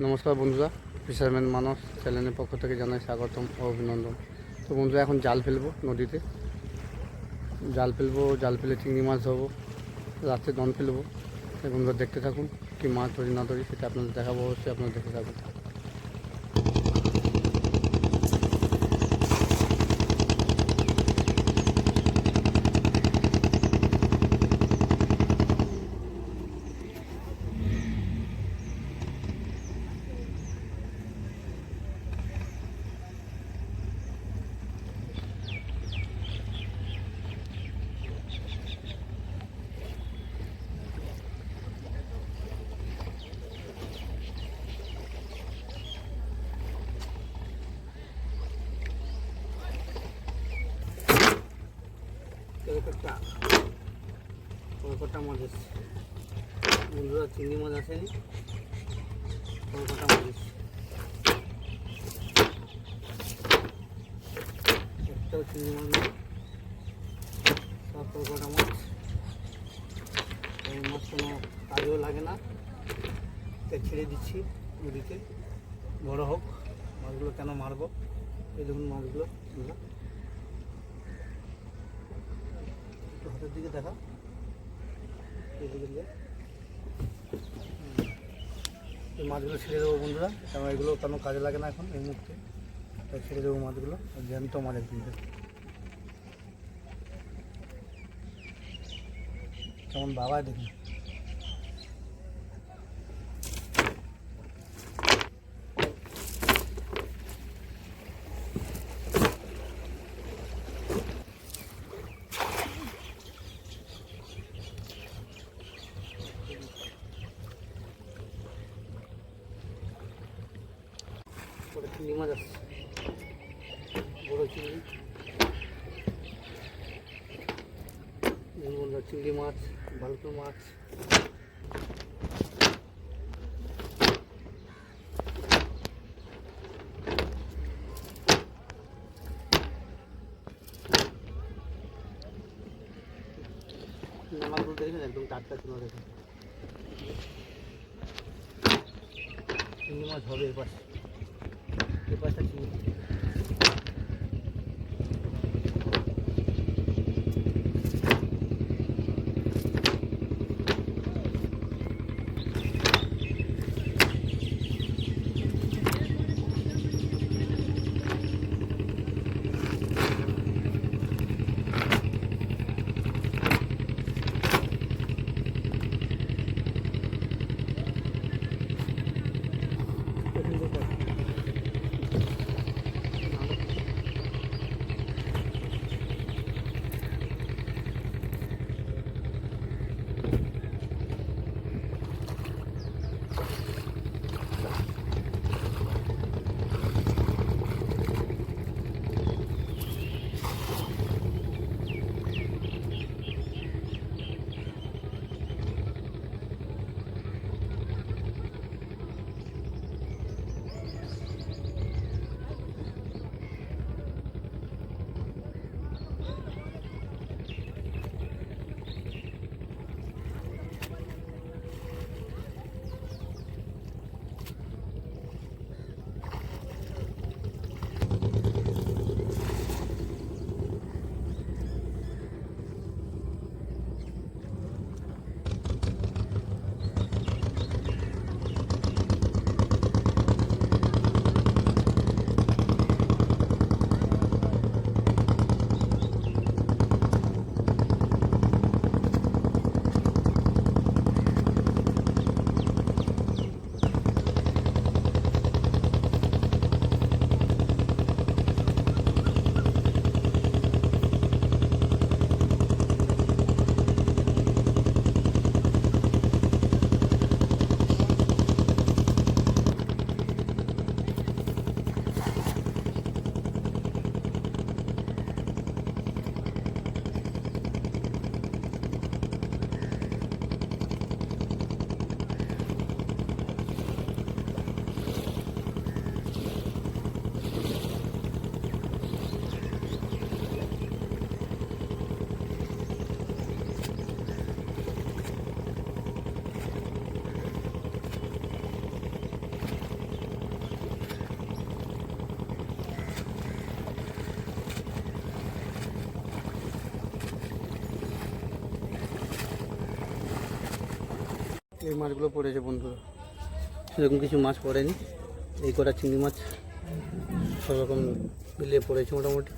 নমস্কার বন্ধুরা, ফিশারম্যান মানস চ্যানেলের পক্ষ থেকে জানাই স্বাগতম ও অভিনন্দন। তো বন্ধুরা, এখন জাল ফেলব নদীতে। জাল ফেলব, জাল ফেলে চিংড়ি মাছ ধরবো, রাত্রে দন ফেলব। বন্ধুরা, দেখতে থাকুন কি মাছ ধরি না ধরি, সেটা আপনাদের দেখাবো, অবশ্যই আপনারা দেখতে থাকুন। কলকাতা মাছ এসছে বন্ধুরা, চিংড়ি মাছ আসেনি কলকাতা মাছ একটাও চিংড়ি মাছ নেই। সব কলকাতা মাছ। এই মাছ কোনো কাজেও লাগে না। তাই ছেড়ে দিচ্ছি নদীতে। বড় হোক, মাছগুলো কেন মারবো? এই দেখুন মাছগুলো হাতের দিকে দেখা। এই মাছগুলো ছেড়ে দেবো বন্ধুরা, কারণ এগুলো কোনো কাজে লাগে না এখন এই মুহূর্তে। তাই ছেড়ে দেবো মাছগুলো, জ্যান্ত মাছ একদম দেখ। কেমন বাবা দেখুন। চিংড়ি মাছ আসছে বড় চিংড়ি বন্ধুরা চিংড়ি মাছ ভালুক মাছ মাছগুলো দেখবেন একদম টাটকা ছিল দেখুন চিংড়ি মাছ হবে এ পাশে এ পাশটা মাছগুলো পড়েছে বন্ধুরা। সেরকম কিছু মাছ পড়েনি। এই কটা চিংড়ি মাছ সব রকম মিলিয়ে পড়েছে মোটামুটি।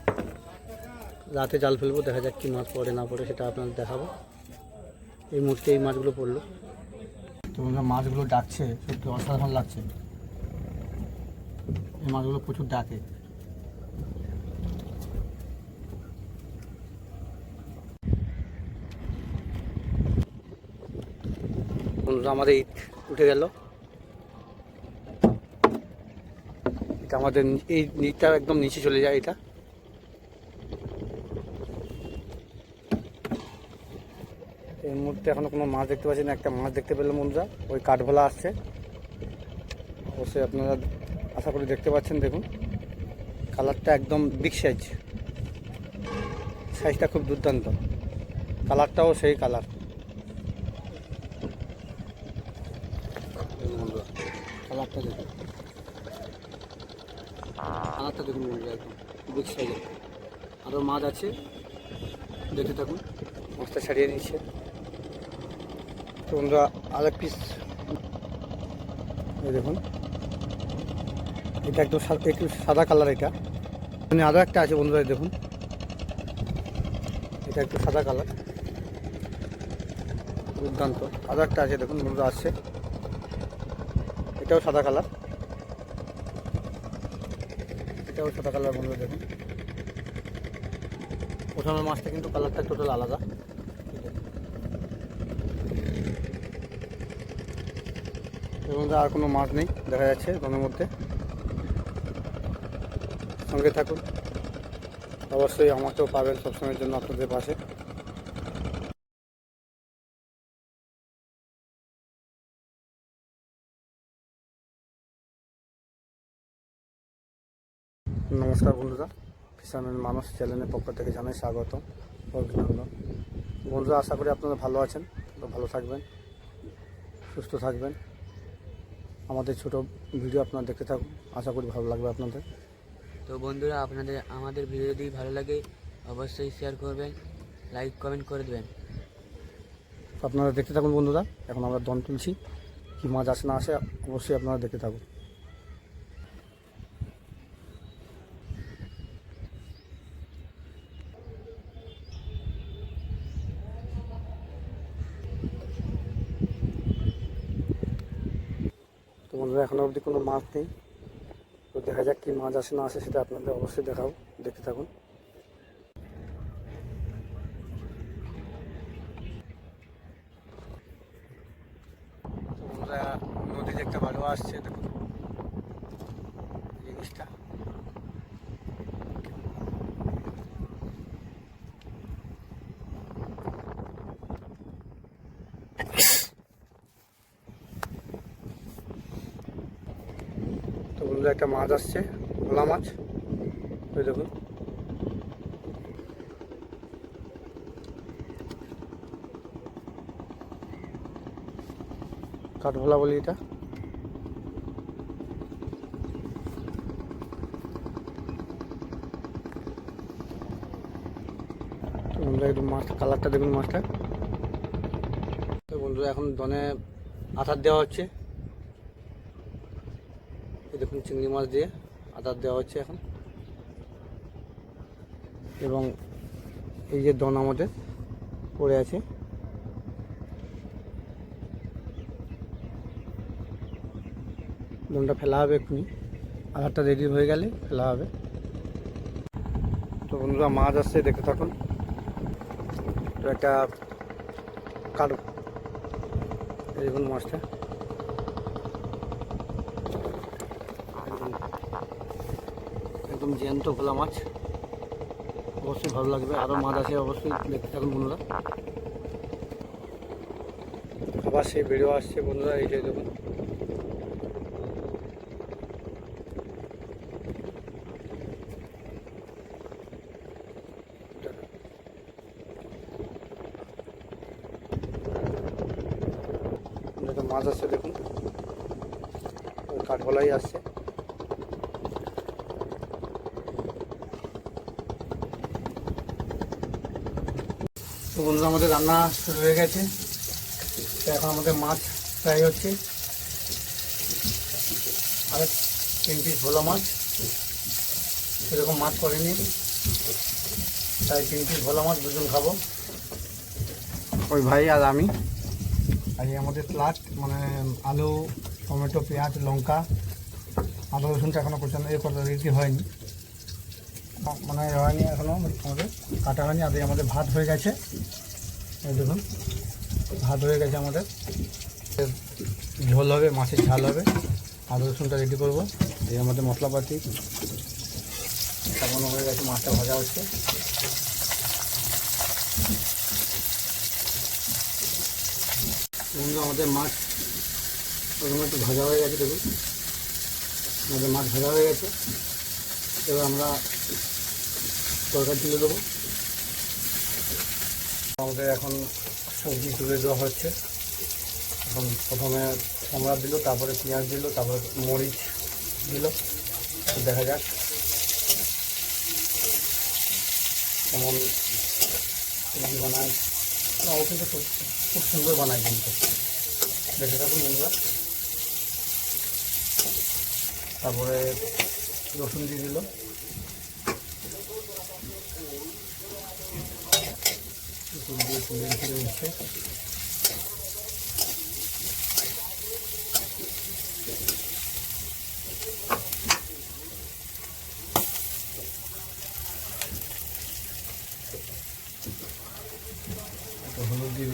রাতে জাল ফেলব, দেখা যাক কি মাছ পড়ে না পড়ে সেটা আপনাদের দেখাবো। এই মুহূর্তে এই মাছগুলো পড়ল। তো মাছগুলো ডাকছে, সত্যি অসাধারণ লাগছে। এই মাছগুলো প্রচুর ডাকে। বন্ধুরা আমাদের ইট উঠে গেল। এটা আমাদের এই নিচটা একদম নিচে চলে যায় এটা। এই মুহূর্তে এখনও কোনো মাছ দেখতে পাচ্ছি না, একটা মাছ দেখতে পেলাম বন্ধুরা, ওই কাঠভোলা আসছে। অবশ্যই আপনারা আশা করি দেখতে পাচ্ছেন, দেখুন। কালারটা একদম বিগ সাইজ সাইজটা খুব দুর্দান্ত। কালারটাও সেই কালার দেখুন বন্ধুরা কালারটা দেখুন। কালারটা দেখুন বন্ধুরা একদম। বিগ সাইজের আরও মাছ আছে। দেখতে থাকুন। মাছটা ছাড়িয়ে নিচ্ছে। তো বন্ধুরা, আরেক পিস দেখুন। এটা একদম একটু সাদা কালার এটা। মানে আরও একটা আছে বন্ধুরা দেখুন। এটা একটু সাদা কালার দুর্দান্ত। আরও একটা আছে দেখুন, বন্ধুরা, আসছে। এটাও সাদা কালার। এটাও সাদা কালার বন্ধুরা দেখুন। প্রথমের মাছটা কিন্তু কালারটা টোটাল আলাদা। এর আর কোনো মাছ নেই, দেখা যাচ্ছে রঙের মধ্যে। সঙ্গে থাকুন। অবশ্যই আমাকেও পাবেন সবসময়ের জন্য আপনাদের পাশে। নমস্কার বন্ধুরা ফিশারম্যান মানুষ চ্যানেলের পক্ষ থেকে জানাই স্বাগত অভিনন্দন। বন্ধুরা আশা করি আপনারা ভালো আছেন তো ভালো থাকবেন সুস্থ থাকবেন। আমাদের ছোট ভিডিও আপনারা দেখতে থাকুন আশা করি ভালো লাগবে আপনাদের। তো বন্ধুরা আপনাদের আমাদের ভিডিও যদি ভালো লাগে অবশ্যই শেয়ার করবেন লাইক কমেন্ট করে দেবেন। তো আপনারা দেখতে থাকুন বন্ধুরা এখন আমরা দম তুলছি কী মাছ আসে না আসে অবশ্যই আপনারা দেখতে থাকুন তো বন্ধুরা এখনও অবধি কোনো মাছ নেই। তো দেখা যাক কী মাছ আসে না আসে সেটা আপনাদের অবশ্যই দেখাবো। দেখতে থাকুন। নদী দেখতে ভালো আসছে দেখুন জিনিসটা তো বন্ধুরা একটা মাছ আসছে, ভোলা মাছ। ওই দেখুন কাঠভোলা বলি এটা। একটু কালারটা দেখুন মাছটা। বন্ধুরা, এখন দনে আঠার দেওয়া হচ্ছে। চিংড়ি মাছ দিয়ে আধার দেওয়া হচ্ছে এখন। এবং এই যে দন আমাদের পড়ে আছে। দনটা ফেলা হবে এক্ষুনি। আধারটা রেডি হয়ে গেলে ফেলা হবে। তো বন্ধুরা, মাছ আসছে, দেখতে থাকুন। তো একটা কাঠ এই মাছটা একদম একদম জ্যান্ত ভোলা মাছ। অবশ্যই ভালো লাগবে। আরও মাছ আছে অবশ্যই, দেখতে থাকুন বন্ধুরা। আবার সেই ভিডিও আসছে বন্ধুরা, এই দেখুন। মাছ আসছে, দেখুন। কাঠগোলাই আসছে। তো বন্ধুরা আমাদের রান্না শুরু হয়ে গেছে। তো এখন আমাদের মাছ ফ্রাই হচ্ছে। আর তিন পিস ভোলা মাছ। সেরকম মাছ করেনি। তাই তিন পিস ভোলা মাছ দুজন খাব। ওই ভাই আর আমি। আর আমাদের প্লাট মানে আলু টমেটো পেঁয়াজ লঙ্কা আদা রসুনটা এখনও পর্যন্ত এ করা রেডি হয়নি। মানে হয়নি এখনও আমাদের। কাটা হয়নি আর আমাদের ভাত হয়ে গেছে। দেখুন, ভাত হয়ে গেছে আমাদের। ঝোল হবে, মাছের ঝাল হবে। আদা রসুনটা রেডি করব। এই আমাদের মশলাপাতি। সাবানো হয়ে গেছে, মাছটা ভাজা হচ্ছে। আমাদের মাছ ওরকম একটু ভাজা হয়ে গেছে, দেখুন। আমাদের মাছ ভাজা হয়ে গেছে। এবার আমরা তরকারি তুলে দেবো। আমাদের এখন সবজি তুলে দেওয়া হচ্ছে। এখন প্রথমে সম্রাট দিল, তারপরে পেঁয়াজ দিল, তারপরে মরিচ দিল। দেখা যাক। কেমন সবজি বানায়। ও কিন্তু খুব খুব সুন্দর বানায় কিন্তু। দেখে থাকুন বন্ধুরা। তারপরে রসুন দিয়ে দিল। রসুন দিয়ে ফুলে ফুলে একটু হলুদ দিয়ে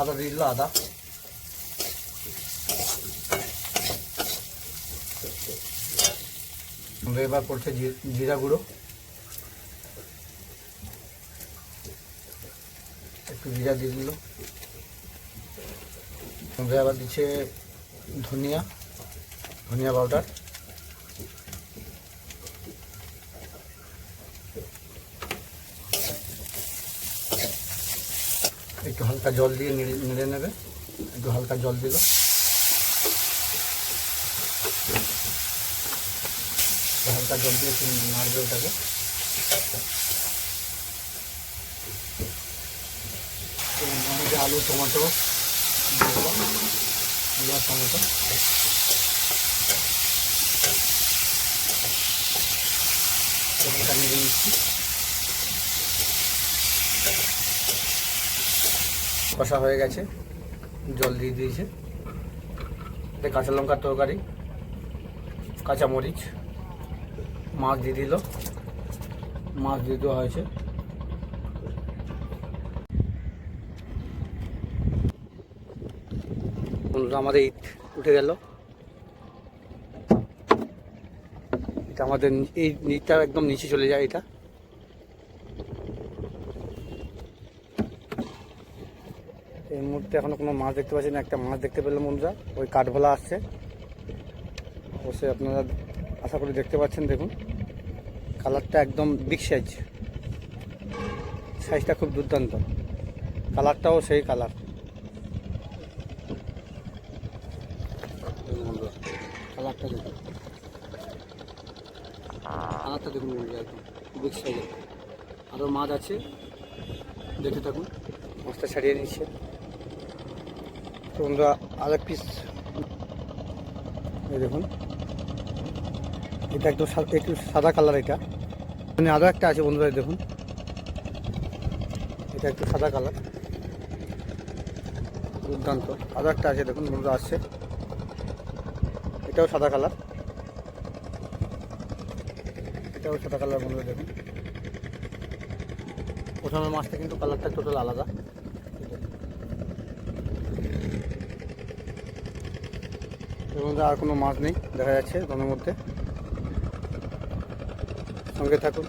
আদা দিল আদা। এবার জি- জিরা গুঁড়ো। একটু জিরা দিয়ে দিল। আমরা আবার দিচ্ছে ধনিয়া ধনিয়া পাউডার। একটু হালকা জল দিয়ে নেড়ে নেবে। একটু হালকা জল দিল। হালকা জল দিয়ে একটু নাড়বে ওটাকে। আলু, টমেটো টমেটো। কষা হয়ে গেছে। জল দিয়ে দিয়েছে। কাঁচা লঙ্কার তরকারি, কাঁচা মরিচ। মাছ দিয়ে দিল। মাছ দিয়ে দেওয়া হয়েছে। আমাদের ইট উঠে গেল। এটা আমাদের এই ইটটা একদম নিচে চলে যায় এটা। এই মুহূর্তে এখনও কোনো মাছ দেখতে পাচ্ছি না। একটা মাছ দেখতে পেলাম বন্ধুরা, ওই কাঠভোলা আসছে। অবশ্যই আপনারা আশা করি দেখতে পাচ্ছেন, দেখুন। কালারটা একদম বিগ সাইজ সাইজটা খুব দুর্দান্ত। কালারটাও সেই কালার। কালারটা দেখুন। কালারটা দেখুন বিগ সাইজের আরও মাছ আছে দেখে থাকুন। মাছটা ছাড়িয়ে নিচ্ছে। তো বন্ধুরা, আরেক পিস দেখুন। এটা একটু সা- একটু সাদা কালার এটা। মানে আরও একটা আছে বন্ধুরা, দেখুন। এটা একটু সাদা কালার দুর্দান্ত। আরও একটা আছে, দেখুন, বন্ধুরা, আসছে। এটাও সাদা কালার এটাও সাদা কালার বন্ধুরা, দেখুন। প্রথমের মাছটা কিন্তু কালারটা টোটাল আলাদা। এবং আর কোনো মাছ নেই, দেখা যাচ্ছে, দমের মধ্যে। সঙ্গে থাকুন।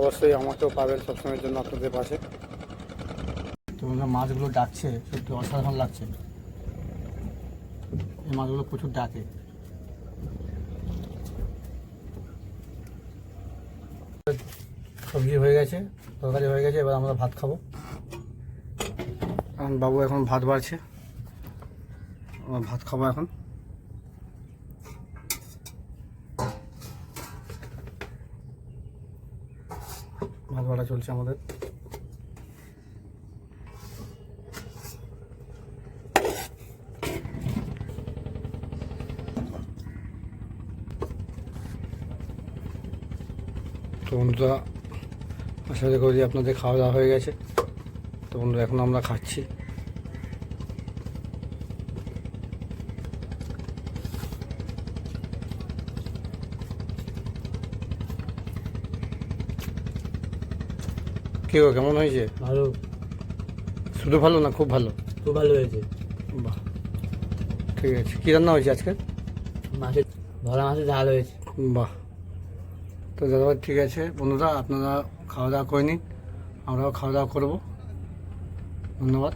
অবশ্যই আমাকেও পাবেন সবসময়ের জন্য আপনাদের পাশে। তো মাছগুলো ডাকছে সত্যি অসাধারণ লাগছে। এই মাছগুলো প্রচুর ডাকে। সবজি হয়ে গেছে তরকারি হয়ে গেছে এবার আমরা ভাত খাব। এখন বাবু এখন ভাত বাড়ছে। আমরা ভাত খাব এখন। ভাত ভাড়া চলছে আমাদের। তো বন্ধুরা, আশা করি আপনাদের খাওয়া দাওয়া হয়ে গেছে। তো বন্ধুরা, এখন আমরা খাচ্ছি। কি গো কেমন হয়েছে? ভালো। শুধু ভালো না খুব ভালো? খুব ভালো হয়েছে। বাহ। ঠিক আছে। কী রান্না হয়েছে আজকে? মাছের ভরা মাছের ঝাল হয়েছে। বাহ। তো দাদাভাই ঠিক আছে। বন্ধুরা আপনারা খাওয়া দাওয়া করে নিন। আমরাও খাওয়া দাওয়া করব। ধন্যবাদ।